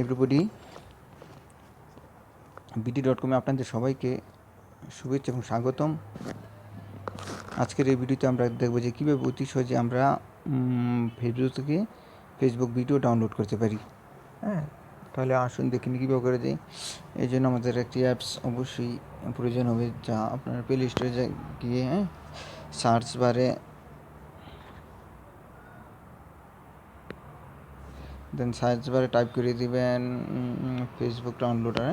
Everybody BD dot কমে আপনাদের সবাইকে শুভেচ্ছা এবং স্বাগতম। আজকের এই ভিডিওতে আমরা দেখব যে কীভাবে অতি সহজে আমরা ফেসবুক থেকে ফেসবুক ভিডিও ডাউনলোড করতে পারি। হ্যাঁ তাহলে আসুন দেখে নিই কীভাবে করে যাই এই জন্য আমাদের একটি অ্যাপস অবশ্যই প্রয়োজন হবে যা আপনার প্লে স্টোরে গিয়ে হ্যাঁ সার্চ বারে দেন সার্চ বারে টাইপ করে দিবেন Facebook downloader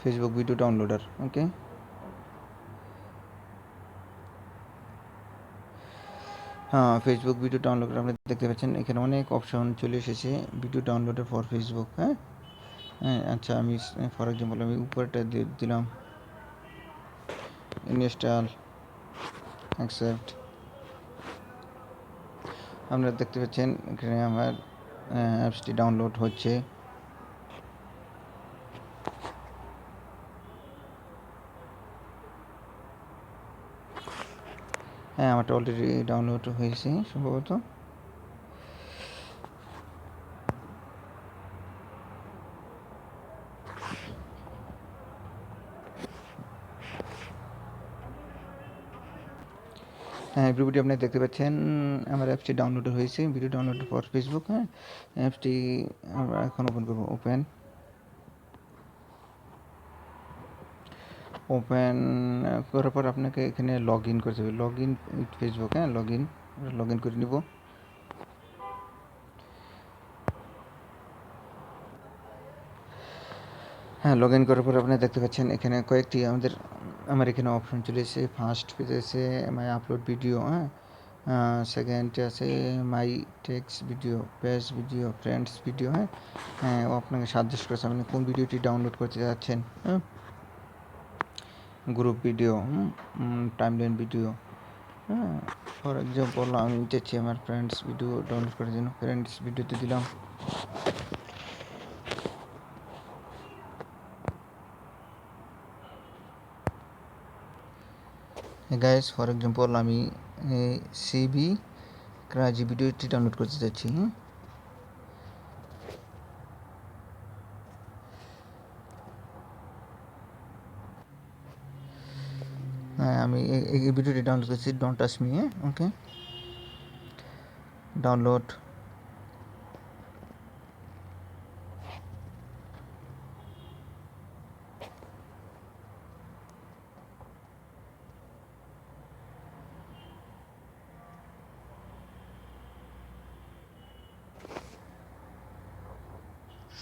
Facebook video downloader okay হ্যাঁ ফেসবুক ভিডিও ডাউনলোড আপনি দেখতে পাচ্ছেন, এখানে অনেক অপশন চলে এসেছে ভিডিও ডাউনলোডের ফর ফেসবুক হ্যাঁ? হ্যাঁ আচ্ছা আমি ফর এক্সাম্পল আমি উপরটা দিলাম। ইনস্টল অ্যাকসেপ্ট আপনারা দেখতে পাচ্ছেন, এখানে আমার অ্যাপসটি ডাউনলোড হচ্ছে। হ্যাঁ আমারটা অলরেডি ডাউনলোড হয়েছে, সম্ভবত। হ্যাঁ ভিডিওটি আপনি দেখতে পাচ্ছেন আমার অ্যাপসটি ডাউনলোড হয়েছে ভিডিও ডাউনলোড ফর ফেসবুক হ্যাঁ অ্যাপসটি আমরা এখন ওপেন করব ওপেন ওপেন করার পর আপনাকে এখানে লগ ইন করতে হবে লগ ইন উইথ ফেসবুক হ্যাঁ লগ ইন লগ ইন করে নিব। হ্যাঁ লগ ইন করার পর আপনি দেখতে পাচ্ছেন, এখানে কয়েকটি আমাদের আমার এখানে অপশন চলে এসেছে ফার্স্ট পেজে আছে মাই আপলোড ভিডিও হ্যাঁ সেকেন্ড আছে my text video page video friends video হ্যাঁ? ও আপনাকে সাজেস্ট করেছে, আপনি কোন ভিডিওটি ডাউনলোড করতে যাচ্ছেন হ্যাঁ? গ্রুপ ভিডিও টাইমলাইন ভিডিও হ্যাঁ? ফর এক্সাম্পল আমি চাচ্ছি আমার ফ্রেন্ডস ভিডিও ডাউনলোড করার জন্য ফ্রেন্ডস ভিডিওতে দিলাম। গাইস ফর এক্সাম্পল আমি সিবি ক্রাজি ভিডিওটি ডাউনলোড করতে চাচ্ছি হ্যাঁ আমি এই ভিডিওটি ডাউনলোড করছি don't touch me okay download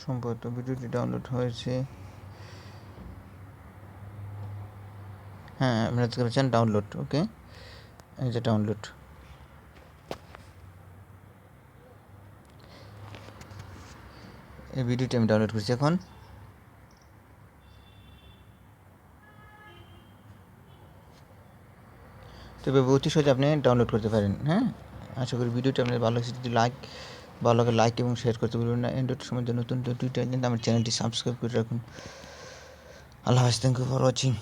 সম্ভবত ভিডিওটি ডাউনলোড হয়েছে। হ্যাঁ আপনারা পাচ্ছেন ডাউনলোড ওকে এই যে ডাউনলোড এই ভিডিওটি আমি ডাউনলোড করছি এখন। তবে অতি সহজে আপনি ডাউনলোড করতে পারেন হ্যাঁ? আশা করি ভিডিওটি আপনার ভালো লাগছে। যদি লাইক ভালো লাগে লাইক এবং শেয়ার করতে ভুলবেন না। এন্ড সময় নতুন টুইটার আমার চ্যানেলটি সাবস্ক্রাইব করে রাখুন। আল্লাহ হাফিজ থ্যাংক ইউ ফর ওয়াচিং